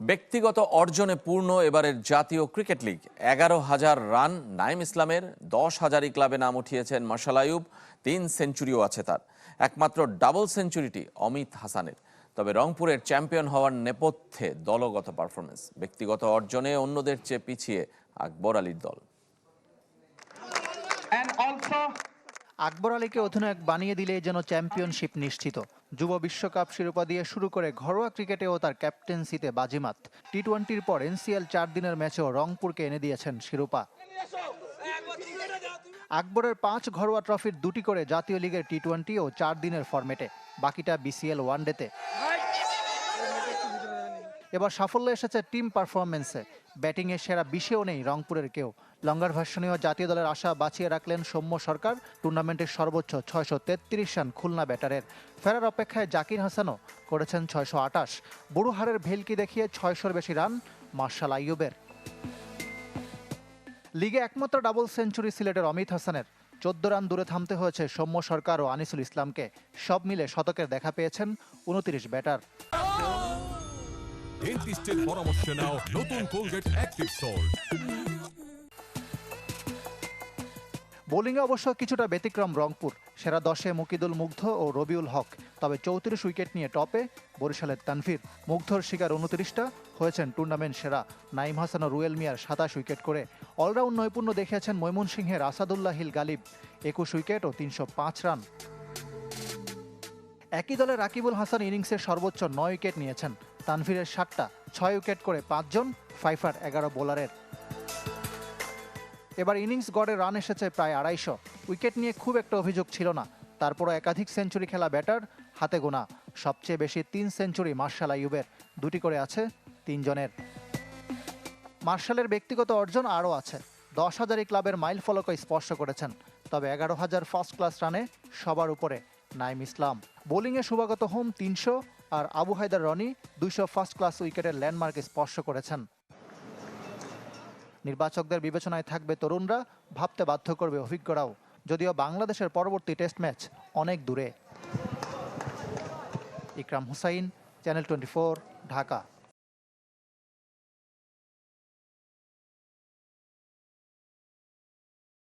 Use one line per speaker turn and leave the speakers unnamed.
ব্যক্তিগত অর্জনে পূর্ণ এবারের জাতীয় ক্রিকেট লিগ। এগারো হাজার রান নাইম ইসলামের, দশ হাজারই ক্লাবে নাম উঠিয়েছেন মার্শাল আয়ুব, তিন সেঞ্চুরিও আছে তার। একমাত্র ডাবল সেঞ্চুরিটি অমিত হাসানের। তবে রংপুরের চ্যাম্পিয়ন হওয়ার নেপথ্যে দলগত পারফরমেন্স ব্যক্তিগত অর্জনে অন্যদের চেয়ে পিছিয়ে আকবর আলীর দল।
আকবর আলীকে অধিনায়ক বানিয়ে দিলে যেন চ্যাম্পিয়নশিপ নিশ্চিত। যুব বিশ্বকাপ শিরোপা দিয়ে শুরু করে ঘরোয়া ক্রিকেটেও তার ক্যাপ্টেন্সিতে বাজিমাত। টি টোয়েন্টির পর এনসিএল চার দিনের ম্যাচেও রংপুরকে এনে দিয়েছেন শিরোপা। আকবরের পাঁচ ঘরোয়া ট্রফির দুটি করে জাতীয় লিগের টি টোয়েন্টি ও চার দিনের ফরম্যাটে বাকিটা বিসিএল ওয়ানডেতে এবার সাফল্য এসেছে টিম পারফরমেন্সে ব্যাটিংয়ে সেরা বিশেও নেই রংপুরের কেউ। লঙ্গার ভাষণীয় জাতীয় দলের আশা বাঁচিয়ে রাখলেন সৌম্য সরকার। টুর্নামেন্টের সর্বোচ্চ ছয়শো তেত্রিশ রান খুলনা ব্যাটারের। ফেরার অপেক্ষায় জাকির হাসানও করেছেন ছয়শো আটাশ বুড়োহারের ভেলকি দেখিয়ে ছয়শোর বেশি রান মার্শাল আইয়ুবের। লিগে একমাত্র ডাবল সেঞ্চুরি সিলেটের অমিত হাসানের। চোদ্দ রান দূরে থামতে হয়েছে সৌম্য সরকার ও আনিসুল ইসলামকে। সব মিলে শতকের দেখা পেয়েছেন উনত্রিশ ব্যাটার।
ডেন্টিস্টের পরামর্শ নাও নতুন কোলগেট অ্যাক্টিভ সল্ট
বোলিংয়ে অবশ্য কিছুটা ব্যতিক্রম রংপুর। সেরা দশে মুকিদুল মুগ্ধ ও রবিউল হক। তবে চৌত্রিশ উইকেট নিয়ে টপে বরিশালের তানভীর। মুগ্ধর শিকার উনত্রিশটা হয়েছেন টুর্নামেন্ট সেরা। নাইম হাসান ও রুয়েল মিয়ার সাতাশ উইকেট করে অলরাউন্ড নৈপুণ্য দেখিয়েছেন ময়মনসিংহের আসাদুল্লাহ হিল গালিব। একুশ উইকেট ও তিনশো পাঁচ রান। একই দলে রাকিবুল হাসান ইনিংসের সর্বোচ্চ নয় উইকেট নিয়েছেন। তানভীরের সাতটা, ছয় উইকেট করে পাঁচজন ফাইফার এগারো বোলারের। এবার ইনিংস গড়ে রান এসেছে প্রায় আড়াইশো। উইকেট নিয়ে খুব একটা অভিযোগ ছিল না। তারপরও একাধিক সেঞ্চুরি খেলা ব্যাটার হাতে গোনা। সবচেয়ে বেশি তিন সেঞ্চুরি মার্শাল আইয়ুবের। দুটি করে আছে তিনজনের। মার্শালের ব্যক্তিগত অর্জন আরও আছে। দশ হাজারই ক্লাবের মাইল ফলকে স্পর্শ করেছেন। তবে এগারো হাজার ফার্স্ট ক্লাস রানে সবার উপরে। নাইম ইসলাম। বোলিংয়ে শুভাগত হোম তিনশো আর আবু হায়দার রনি দুইশো ফার্স্ট ক্লাস উইকেটের ল্যান্ডমার্কে স্পর্শ করেছেন। নির্বাচকদের বিবেচনায় থাকবে তরুণরা, ভাবতে বাধ্য করবে অভিজ্ঞরাও। যদিও বাংলাদেশের পরবর্তী টেস্ট ম্যাচ অনেক দূরে। Ikram Hussain, channel twenty Dhaka.